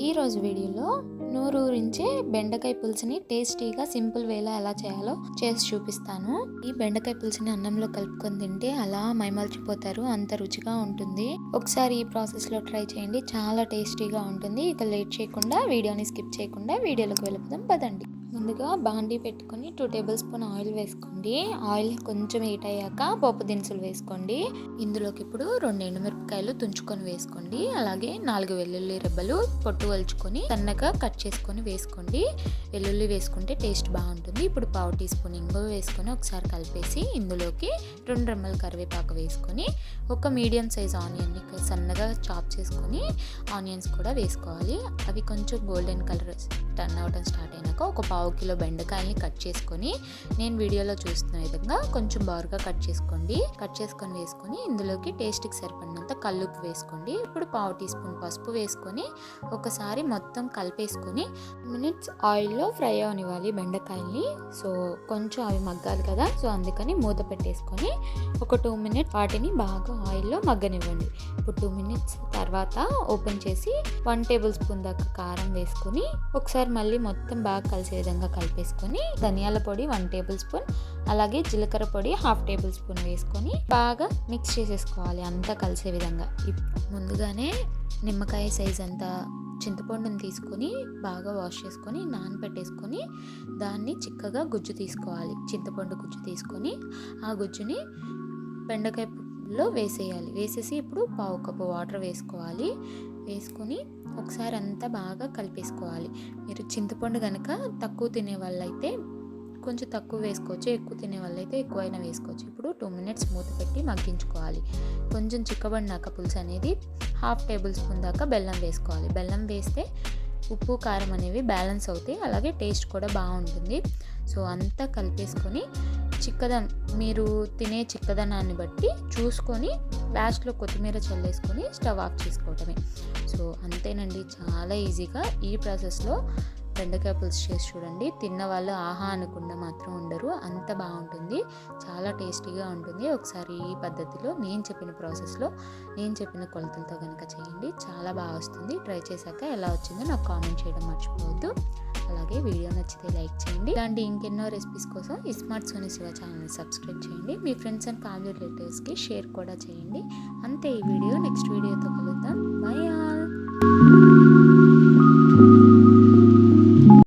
ఈరోజు వీడియోలో నూరూరించే బెండకాయ పులుసుని టేస్టీగా సింపుల్ వేలో ఎలా చేయాలో చేసి చూపిస్తాను. ఈ బెండకాయ పులుసుని అన్నంలో కలుపుకొని తింటే అలా మైమల్చిపోతారు అంత రుచిగా ఉంటుంది. ఒకసారి ఈ ప్రాసెస్లో ట్రై చేయండి చాలా టేస్టీగా ఉంటుంది. ఇక లేట్ చేయకుండా వీడియోని స్కిప్ చేయకుండా వీడియోలోకి వెళ్ళిపోదాం పదండి. ముందుగా బాండీ పెట్టుకొని టూ టేబుల్ స్పూన్ ఆయిల్ వేసుకోండి. ఆయిల్ కొంచెం హీట్ అయ్యాక పోపు దినుసులు వేసుకోండి. ఇందులోకి ఇప్పుడు రెండు ఎండుమిరపకాయలు తుంచుకొని వేసుకోండి. అలాగే నాలుగు వెల్లుల్లి రెబ్బలు పొట్టు వలుచుకొని సన్నగా కట్ చేసుకొని వేసుకోండి. వెల్లుల్లి వేసుకుంటే టేస్ట్ బాగుంటుంది. ఇప్పుడు పావు టీ స్పూన్ ఇంగువ వేసుకొని ఒకసారి కలిపేసి ఇందులోకి రెండు రెమ్మల కరివేపాకు వేసుకొని ఒక మీడియం సైజ్ ఆనియన్ని సన్నగా చాప్ చేసుకొని ఆనియన్స్ కూడా వేసుకోవాలి. అవి కొంచెం గోల్డెన్ కలర్ టర్న్ అవడం స్టార్ట్ అయినాక ఒక పావు కిలో బెండకాయల్ని కట్ చేసుకొని నేను వీడియోలో చూస్తున్న విధంగా కొంచెం బారుగా కట్ చేసుకోండి. కట్ చేసుకొని వేసుకొని ఇందులోకి టేస్ట్కి సరిపడినంత కల్లుప్పు వేసుకోండి. ఇప్పుడు పావు టీ స్పూన్ పసుపు వేసుకొని ఒకసారి మొత్తం కలిపేసుకొని మినిట్స్ ఆయిల్లో ఫ్రై అవనివ్వాలి బెండకాయల్ని. సో కొంచెం అవి మగ్గాలి కదా సో అందుకని మూత పెట్టేసుకొని ఒక టూ మినిట్స్ వాటిని బాగా ఆయిల్లో మగ్గనివ్వండి. ఇప్పుడు టూ మినిట్స్ తర్వాత ఓపెన్ చేసి వన్ టేబుల్ స్పూన్ దాకా కారం వేసుకొని ఒకసారి మళ్ళీ మొత్తం బాగా కలిసే విధంగా కలిపేసుకొని ధనియాల పొడి వన్ టేబుల్ స్పూన్ అలాగే జీలకర్ర పొడి హాఫ్ టేబుల్ స్పూన్ వేసుకొని బాగా మిక్స్ చేసేసుకోవాలి అంతా కలిసే విధంగా. ముందుగానే నిమ్మకాయ సైజ్ అంతా చింతపండుని తీసుకొని బాగా వాష్ చేసుకొని నానబెట్టేసుకొని దాన్ని చిక్కగా గుజ్జు తీసుకోవాలి. చింతపండు గుజ్జు తీసుకొని ఆ గుజ్జుని బెండకాయ లో వేసేయాలి. వేసేసి ఇప్పుడు పావు కప్పు వాటర్ వేసుకోవాలి. వేసుకొని ఒకసారి అంతా బాగా కలిపేసుకోవాలి. మీరు చింతపండు కనుక తక్కువ తినే వాళ్ళైతే కొంచెం తక్కువ వేసుకోవచ్చు. ఎక్కువ తినే వాళ్ళైతే ఎక్కువైనా వేసుకోవచ్చు. ఇప్పుడు టూ మినిట్స్ మూత పెట్టి మగ్గించుకోవాలి. కొంచెం చిక్కబడినాక పులుసు అనేది హాఫ్ టేబుల్ స్పూన్ దాకా బెల్లం వేసుకోవాలి. బెల్లం వేస్తే ఉప్పు కారం అనేవి బ్యాలెన్స్ అవుతాయి. అలాగే టేస్ట్ కూడా బాగుంటుంది. సో అంతా కలిపేసుకొని చిక్కదనం మీరు తినే చిక్కదనాన్ని బట్టి చూసుకొని లాస్ట్లో కొత్తిమీర చల్లేసుకొని స్టవ్ ఆఫ్ చేసుకోవటమే. సో అంతేనండి. చాలా ఈజీగా ఈ ప్రాసెస్లో బెండకాయ పులుసు చేసి చూడండి. తిన్న వాళ్ళు ఆహా అనకుండా మాత్రం ఉండరు. అంత బాగుంటుంది. చాలా టేస్టీగా ఉంటుంది. ఒకసారి ఈ పద్ధతిలో నేను చెప్పిన ప్రాసెస్లో నేను చెప్పిన కొలతలతో కనుక చేయండి. చాలా బాగా వస్తుంది. ట్రై చేశాక ఎలా వచ్చిందో నాకు కామెంట్ చేయడం మర్చిపోవద్దు. అలాగే వీడియో నచ్చితే లైక్ చేయండి. ఇలాంటి ఇంకెన్నో రెసిపీస్ కోసం ఈ స్మార్ట్ సోనీ శివ ఛానల్ని సబ్స్క్రైబ్ చేయండి. మీ ఫ్రెండ్స్ అండ్ ఫ్యామిలీ రిలేటివ్స్కి షేర్ కూడా చేయండి. అంతే ఈ వీడియో. నెక్స్ట్ వీడియోతో